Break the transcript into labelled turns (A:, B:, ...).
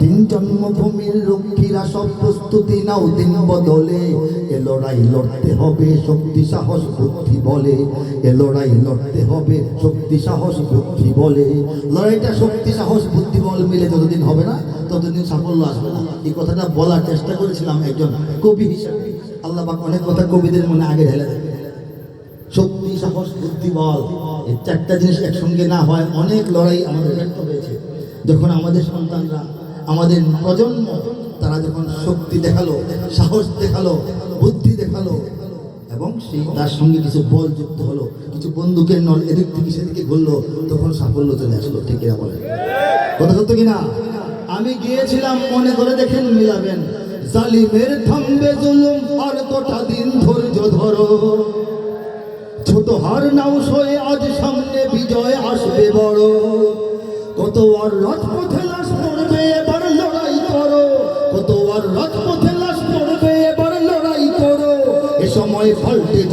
A: দিন জন্মভূমির রক্ষীরা সব প্রস্তুতি নাও, দিন বদলে। এ লড়াই লড়তে হবে শক্তি, সাহস, বুদ্ধি, বলে। এ লড়াই লড়তে হবে শক্তি, সাহস, বুদ্ধি, বলে। লড়াইটা শক্তি, সাহস, বুদ্ধি, বল মিলে যতদিন হবে না, ততদিন সাফল্য আসবে না। এই কথাটা বলার চেষ্টা করেছিলাম একজন কবি হিসেবে। আল্লাহ পাক অনেক কথা কবিদের মনে আগে ঢেলে শক্তি, সাহস, বুদ্ধি, বল, এই চারটা জিনিস একসঙ্গে না হয় অনেক লড়াই আমাদের ব্যর্থ হয়েছে। যখন আমাদের সন্তানরা আমাদের প্রজন্ম, তারা যখন শক্তি দেখাল, সাহস দেখাল, বুদ্ধি দেখাল, এবং সেই তার সঙ্গে কিছু বল যুক্ত হলো, কিছু বন্দুকের নল এদিক থেকে সেদিকে ঘুরলো, তখন সাফল্য চলে আসলো, ঠিক এরা বলে কথা সত্য কিনা? আমি গিয়েছিলাম মনে করে দেখেন মিলাবেন। জালিমের থামবে জুলুম আর কটা দিন ধৈর্য ধরো। ছোট হার নাও সয়ে আজ সামনে বিজয় আসবে বড়। কত আর রাজপথে লাশ কত আর রাজপথে লাশ পড়বে এবার লড়াই করো। এ সময় যা-